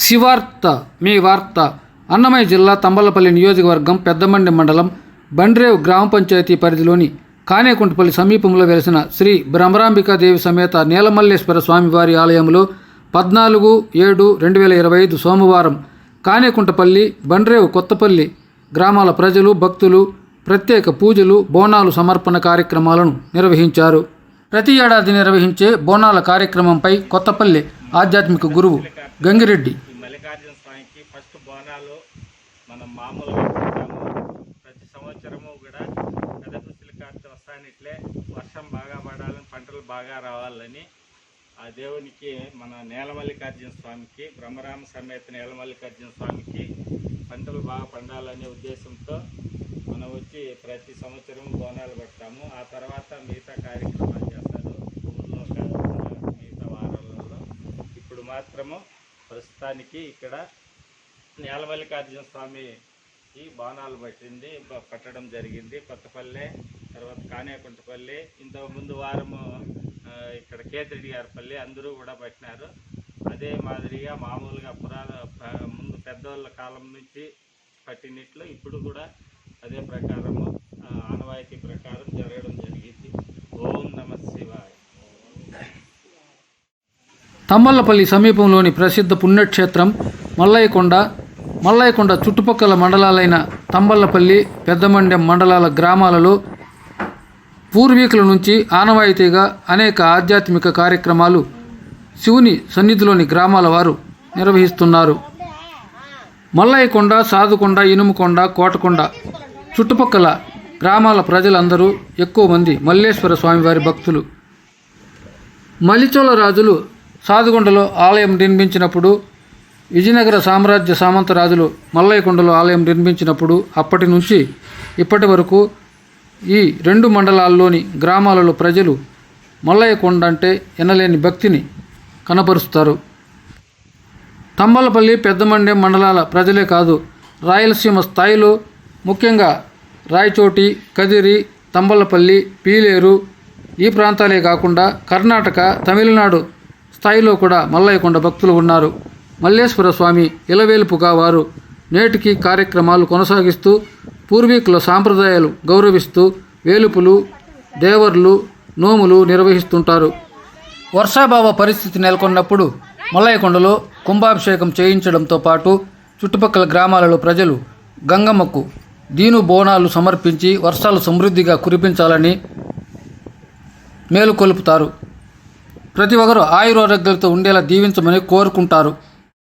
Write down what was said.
శివార్త మీ వార్త అన్నమయ్య జిల్లా తంబలపల్లి నియోజకవర్గం పెద్దమండి మండలం బండ్రేవ్ గ్రామ పంచాయతీ పరిధిలోని కానేకుంటపల్లి సమీపంలో వెలిసిన శ్రీ భ్రమరాంబికాదేవి సమేత నీలమల్లేశ్వర స్వామివారి ఆలయంలో పద్నాలుగు ఏడు రెండు వేల ఇరవై ఐదు సోమవారం కానేకుంటపల్లి బండ్రేవు కొత్తపల్లి గ్రామాల ప్రజలు భక్తులు ప్రత్యేక పూజలు బోనాలు సమర్పణ కార్యక్రమాలను నిర్వహించారు. ప్రతి ఏడాది నిర్వహించే బోనాల కార్యక్రమంపై కొత్తపల్లి ఆధ్యాత్మిక గురువు గంగిరెడ్డి ఈ మల్లికార్జున స్వామికి ఫస్ట్ బోనాలు మనం మామూలుగా ప్రతి సంవత్సరము కూడా పెద్ద కుస్తులు కాస్త వస్తానిట్లే వర్షం బాగా పడాలని పంటలు బాగా రావాలని ఆ దేవునికి మన నేలమల్లికార్జున స్వామికి బ్రహ్మరామ సమేత నేలమల్లికార్జున స్వామికి పంటలు బాగా పండాలనే ఉద్దేశంతో మనం వచ్చి ప్రతి సంవత్సరం బోనాలు పెడతాము. ఆ తర్వాత మిగతా కార్యక్రమాలు చేస్తారు. ఊళ్ళో మిగతా వారాలలో. ఇప్పుడు మాత్రము ప్రస్తుతానికి ఇక్కడ నేలమల్లికార్జున స్వామి ఈ బాణాలు పట్టింది పట్టడం జరిగింది. కొత్తపల్లె తర్వాత కానేకుంటపల్లి. ఇంతకు ముందు వారము ఇక్కడ కేతిరెడ్డి గారి పల్లి అందరూ కూడా పట్టినారు. అదే మాదిరిగా మామూలుగా పురాణ ముందు పెద్దవాళ్ళ కాలం నుంచి పట్టినట్లు ఇప్పుడు కూడా అదే ప్రకారము ఆనవాయితీ ప్రకారం జరగడం జరిగింది. ఓం నమ శివాయ. తమ్మల్లపల్లి సమీపంలోని ప్రసిద్ధ పుణ్యక్షేత్రం మల్లయ్యకొండ మల్లయ్యకొండ చుట్టుపక్కల మండలాలైన తంబళ్ళపల్లి పెద్దమండెం మండలాల గ్రామాలలో పూర్వీకుల నుంచి ఆనవాయితీగా అనేక ఆధ్యాత్మిక కార్యక్రమాలు శివుని సన్నిధిలోని గ్రామాల వారు నిర్వహిస్తున్నారు. మల్లయ్యకొండ సాధుకొండ ఇనుముకొండ కోటకొండ చుట్టుపక్కల గ్రామాల ప్రజలందరూ ఎక్కువ మంది మల్లేశ్వర స్వామివారి భక్తులు. మలిచోళ రాజులు సాధుగొండలో ఆలయం నిర్మించినప్పుడు విజయనగర సామ్రాజ్య సామంత రాజులు మల్లయ్యకొండలో ఆలయం నిర్మించినప్పుడు అప్పటి నుంచి ఇప్పటి వరకు ఈ రెండు మండలాల్లోని గ్రామాలలో ప్రజలు మల్లయ్యకొండ అంటే ఎనలేని భక్తిని కనపరుస్తారు. తంబలపల్లి పెద్దమండే మండలాల ప్రజలే కాదు రాయలసీమ స్థాయిలో ముఖ్యంగా రాయచోటి కదిరి తంబలపల్లి పీలేరు ఈ ప్రాంతాలే కాకుండా కర్ణాటక తమిళనాడు స్థాయిలో కూడా మల్లయ్యకొండ భక్తులు ఉన్నారు. మల్లేశ్వర స్వామి ఇలవేలుపుగా వారు నేటికి కార్యక్రమాలు కొనసాగిస్తూ పూర్వీకుల సాంప్రదాయాలు గౌరవిస్తూ వేలుపులు దేవర్లు నోములు నిర్వహిస్తుంటారు. వర్షాభావ పరిస్థితి నెలకొన్నప్పుడు మల్లయ్యకొండలో కుంభాభిషేకం చేయించడంతో పాటు చుట్టుపక్కల గ్రామాలలో ప్రజలు గంగమ్మకు దీను బోనాలు సమర్పించి వర్షాలు సమృద్ధిగా కురిపించాలని మేలుకొలుపుతారు. ప్రతి ఒక్కరూ ఆయురారోగ్యాలతో ఉండేలా దీవించమని కోరుకుంటారు.